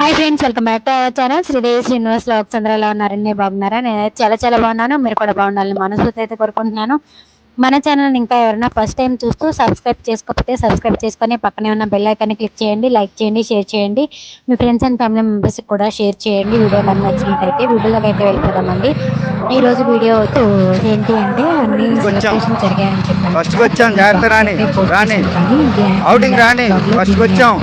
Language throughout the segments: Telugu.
Hi friends welcome back to our channel Sridevi Srinivas lakhs అందరూ ఉన్నారండి బాగున్నారా? నేనైతే చాలా చాలా బాగున్నాను. మీరు కూడా బాగుండాలని మనస్ఫూర్తి అయితే కోరుకుంటున్నాను. మన ఛానల్ ఇంకా ఎవరైనా ఫస్ట్ టైం చూస్తూ సబ్స్క్రైబ్ చేసుకోకపోతే సబ్స్క్రైబ్ చేసుకొని పక్కనే ఉన్న బెల్ ఐకాన్ని క్లిక్ చేయండి లైక్ చేయండి షేర్ చేయండి. మీ ఫ్రెండ్స్ అండ్ ఫ్యామిలీ మెంబర్స్కి కూడా షేర్ చేయండి. వీడియో కానీ నచ్చినట్లయితే వీడియోలోకి అయితే వెళ్ళిపోదామండి. ఈ రోజు వీడియో ఏంటి అంటే అన్ని సెలబ్రేషన్ జరిగాయని చెప్పాను ఫస్ట్ వచ్చాం. జాగ్రత్త రాని రాని. అవుటింగ్ రాని. ఫస్ట్ వచ్చాం.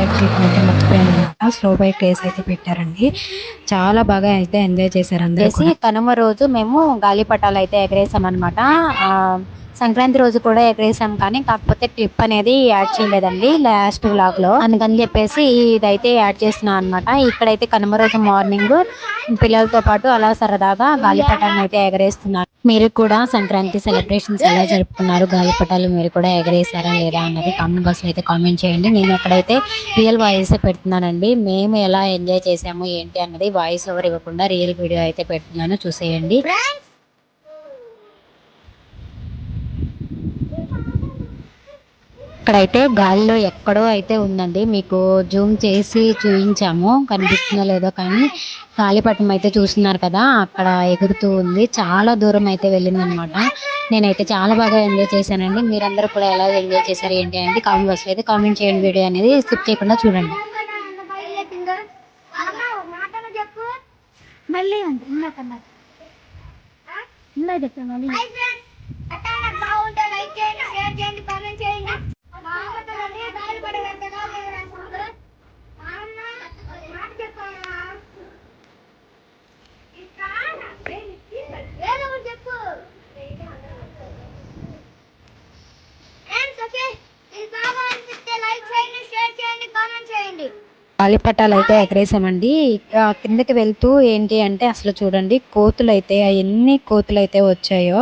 స్లో బైక్ రేస్ అయితే పెట్టారండి. చాలా బాగా అయితే ఎంజాయ్ చేశారు అందరూ కనుమ రోజు మేము గాలిపటాలు అయితే ఎగరేసాం అనమాట సంక్రాంతి రోజు కూడా ఎగరేసాం కానీ కాకపోతే క్లిప్ అనేది యాడ్ చేయలేదండి లాస్ట్ వ్లాగ్లో అందుకని చెప్పేసి ఇదైతే యాడ్ చేస్తున్నాం అనమాట ఇక్కడైతే కనుమ రోజు మార్నింగ్ పిల్లలతో పాటు అలా సరదాగా గాలిపటాలను అయితే ఎగరేస్తున్నారు. మీరు కూడా సంక్రాంతి సెలబ్రేషన్స్ ఎలా జరుపుకున్నారు? గాలిపటాలు మీరు కూడా ఎగరేసారా లేదా అన్నది కామెంట్ బాక్స్ అయితే కామెంట్ చేయండి. నేను అక్కడైతే రియల్ వాయిస్ పెడుతున్నానండి. మేము ఎలా ఎంజాయ్ చేసాము ఏంటి అన్నది వాయిస్ ఓవర్ ఇవ్వకుండా రియల్ వీడియో అయితే పెడుతున్నాను. చూసేయండి. ఇక్కడైతే గాలిలో ఎక్కడో అయితే ఉందండి. మీకు జూమ్ చేసి చూపించాము కనిపిస్తుందో లేదో కానీ గాలిపటం అయితే చూస్తున్నారు కదా అక్కడ ఎగురుతూ ఉంది. చాలా దూరం అయితే వెళ్ళింది అనమాట నేనైతే చాలా బాగా ఎంజాయ్ చేశానండి. మీరందరూ కూడా ఎలా ఎంజాయ్ చేశారు ఏంటి అనేది కామెంట్ బాక్స్లో అయితే కామెంట్ చేయండి. వీడియో అనేది స్కిప్ చేయకుండా చూడండి. మళ్ళీ మళ్ళీ బాగుంటే లైక్ చేయండి షేర్ చేయండి కామెంట్ చేయండి బాగుంటుందండి దారి పడే వెంటనే రాసుకుంటారు మాట చెప్పారా ఏదో ఒకటి చెప్పు ఫ్రెండ్స్ ఓకే ఇది బాగా అనిపిస్తే లైక్ చేయండి షేర్ చేయండి కామెంట్ చేయండి గాలిపటాలు అయితే ఎగరేసామండి. కిందకి వెళ్తూ ఏంటి అంటే అసలు చూడండి కోతులు అయితే ఎన్ని కోతులు అయితే వచ్చాయో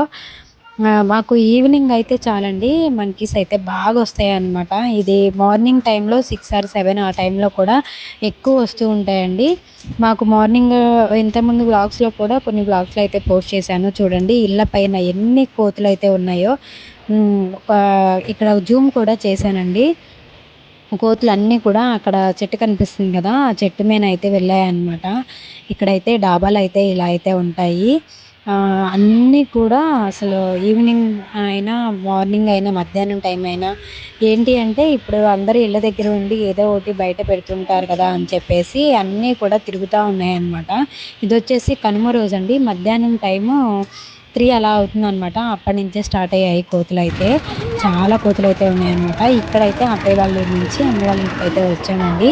మాకు ఈవినింగ్ అయితే చాలండి. మంకీస్ అయితే బాగా వస్తాయి అన్నమాట ఇది మార్నింగ్ టైంలో సిక్స్ ఆర్ సెవెన్ ఆ టైంలో కూడా ఎక్కువ వస్తూ ఉంటాయండి. మాకు మార్నింగ్ ఇంతకుముందు బ్లాగ్స్లో కూడా కొన్ని బ్లాగ్స్లో అయితే పోస్ట్ చేశాను. చూడండి ఇళ్ళ పైన ఎన్ని కోతులు అయితే ఉన్నాయో ఇక్కడ జూమ్ కూడా చేశానండి. కోతులు అన్నీ కూడా అక్కడ చెట్టు కనిపిస్తుంది కదా ఆ చెట్టు మీద అయితే వెళ్ళాయన్నమాట. ఇక్కడైతే డాబాలు అయితే ఇలా అయితే ఉంటాయి. అన్నీ కూడా అసలు ఈవినింగ్ అయినా మార్నింగ్ అయినా మధ్యాహ్నం టైం అయినా ఏంటి అంటే ఇప్పుడు అందరూ ఇళ్ళ దగ్గర ఉండి ఏదో ఒకటి బయట పెడుతుంటారు కదా అని చెప్పేసి అన్నీ కూడా తిరుగుతూ ఉన్నాయన్నమాట. ఇది వచ్చేసి కనుమ రోజు అండి మధ్యాహ్నం టైము త్రీ అలా అవుతుంది అనమాట అప్పటి నుంచే స్టార్ట్ అయ్యాయి కోతులు అయితే చాలా కోతులు అయితే ఉన్నాయన్నమాట. ఇక్కడైతే అత్తయ్య వాళ్ళ ఊరి నుంచి అమ్మ వాళ్ళ ఇంటికి అయితే వచ్చామండి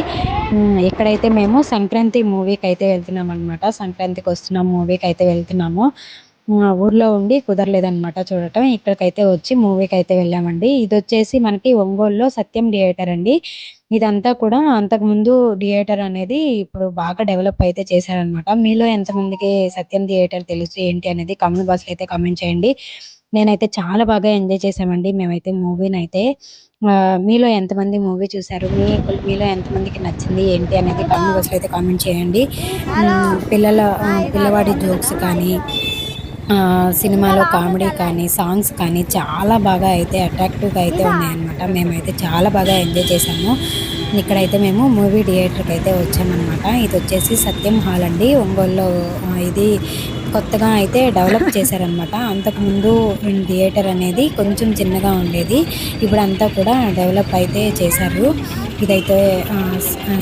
ఇక్కడైతే మేము సంక్రాంతి మూవీకి అయితే వెళ్తున్నాం అనమాట సంక్రాంతికి వస్తున్న మూవీకి అయితే వెళ్తున్నాము ఊర్లో ఉండి కుదరలేదనమాట చూడటం. ఇక్కడికైతే వచ్చి మూవీకి అయితే వెళ్ళామండి. ఇది వచ్చేసి మనకి ఒంగోలులో సత్యం థియేటర్ అండి. ఇదంతా కూడా అంతకుముందు థియేటర్ అనేది ఇప్పుడు బాగా డెవలప్ అయితే చేశారనమాట మీలో ఎంతమందికి సత్యం థియేటర్ తెలుసు ఏంటి అనేది కామెంట్ బాక్స్లో అయితే కామెంట్ చేయండి. నేనైతే చాలా బాగా ఎంజాయ్ చేసామండి మేమైతే మూవీని అయితే మీలో ఎంతమంది మూవీ చూశారు? మీ మీలో ఎంతమందికి నచ్చింది? ఏంటి అనేది కామెంట్ బాక్స్లో అయితే కామెంట్ చేయండి. పిల్లల పిల్లవాడి జోక్స్ కానీ సినిమాలో కామెడీ కానీ సాంగ్స్ కానీ చాలా బాగా అయితే అట్రాక్టివ్గా అయితే ఉన్నాయన్నమాట. మేమైతే చాలా బాగా ఎంజాయ్ చేసాము ఇక్కడైతే మేము మూవీ థియేటర్కి అయితే వచ్చామన్నమాట. ఇది వచ్చేసి సత్యం హాల్ అండి. ఒంగోలులో ఇది కొత్తగా అయితే డెవలప్ చేశారనమాట. అంతకుముందు థియేటర్ అనేది కొంచెం చిన్నగా ఉండేది. ఇప్పుడు అంతా కూడా డెవలప్ అయితే చేశారు. ఇదైతే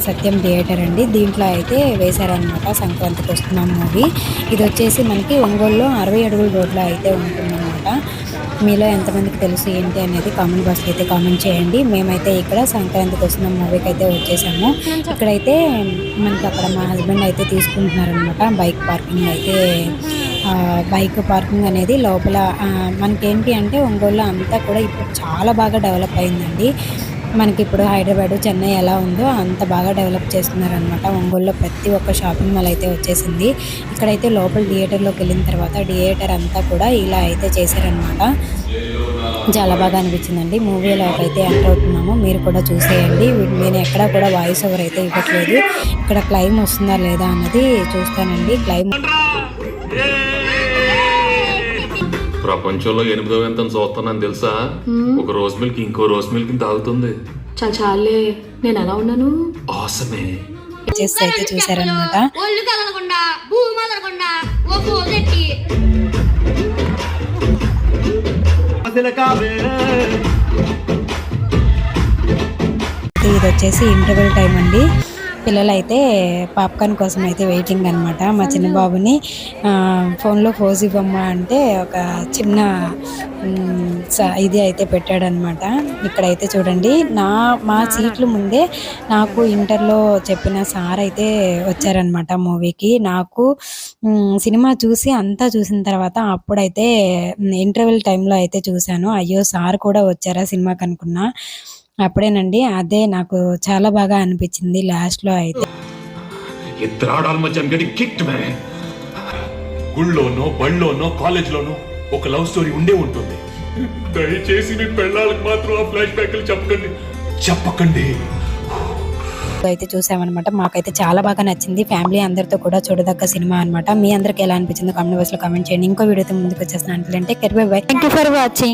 సత్యం థియేటర్ అండి. దీంట్లో అయితే వేశారనమాట సంక్రాంతికి వస్తున్నాం మూవీ ఇది వచ్చేసి మనకి ఒంగోలులో అరవై అడుగుల రోడ్లో అయితే ఉంటుందన్నమాట. మీలో ఎంతమందికి తెలుసు ఏంటి అనేది కామెంట్ బాక్స్లో అయితే కామెంట్ చేయండి. మేమైతే ఇక్కడ సంక్రాంతికి వస్తున్న మూవీకి అయితే వచ్చేసాము. ఇక్కడైతే మనకి అక్కడ మా హస్బెండ్ అయితే తీసుకుంటున్నారనమాట బైక్ పార్కింగ్ అయితే బైక్ పార్కింగ్ అనేది లోపల మనకేంటి అంటే ఒంగోలు అంతా కూడా ఇప్పుడు చాలా బాగా డెవలప్ అయిందండి. మనకి ఇప్పుడు హైదరాబాదు చెన్నై ఎలా ఉందో అంత బాగా డెవలప్ చేస్తున్నారనమాట ఒంగోలులో ప్రతి ఒక్క షాపింగ్ మాల్ అయితే వచ్చేసింది. ఇక్కడైతే లోపల థియేటర్లోకి వెళ్ళిన తర్వాత థియేటర్ అంతా కూడా ఇలా అయితే చేశారనమాట చాలా బాగా అనిపించిందండి. మూవీలోకి అయితే ఎంటర్ అవుతున్నాము. మీరు కూడా చూసేయండి. నేను ఎక్కడా కూడా వాయిస్ ఓవర్ అయితే ఇవ్వట్లేదు. ఇక్కడ క్లైమ్ వస్తుందా లేదా అన్నది చూస్తానండి. క్లైమ్ ప్రపంచంలో ఎనిమిదో ఎంత చూస్తున్నాను తెలుసా? ఒక రోజు మిల్క్ ఇంకో రోజు మిల్క్ తాగుతుంది. చాలా చాలే నేను ఎలా ఉన్నాను? ఆసమే. చేసి అయితే చూసారనమాట ఒళ్ళు కదలకుండా భూమి ఇది వచ్చేసి ఇంటర్వెల్ టైం అండి. పిల్లలు అయితే పాప్కార్న్ కోసం అయితే వెయిటింగ్ అనమాట మా చిన్న బాబుని ఫోన్లో ఫోజ్ ఇవ్వమ్మ అంటే ఒక చిన్న ఇది అయితే పెట్టాడనమాట ఇక్కడైతే చూడండి నా మా సీట్లు ముందే నాకు ఇంటర్లో చెప్పిన సార్ అయితే వచ్చారనమాట మూవీకి. నాకు సినిమా చూసి అంతా చూసిన తర్వాత అప్పుడైతే ఇంటర్వెల్ టైంలో అయితే చూశాను. అయ్యో సార్ కూడా వచ్చారా సినిమాకి అనుకున్నా. అప్పుడేనండి అదే నాకు చాలా బాగా అనిపించింది లాస్ట్లో అయితే గుళ్ళోనో బళ్ళోనో కాలేజ్లోనో ఒక లవ్ స్టోరీ ఉండే ఉంటుంది. దయచేసి మీ పెళ్ళాలకు మాత్రం ఆ ఫ్లాష్ బ్యాక్లు చెప్పకండి. చెప్పకండి. అయితే చూసామన్నమాట. మాకైతే చాలా బాగా నచ్చింది. ఫ్యామిలీ అందరితో కూడా చూడదగ్గ సినిమా అన్నమాట. మీ అందరికి ఎలా అనిపించిందో కామెంట్ బాక్స్లో కామెంట్ చేయండి. ఇంకో వీడియోతో ముందుకు వచ్చేస్తున్నాను అంటే కెర్బై bye thank you for watching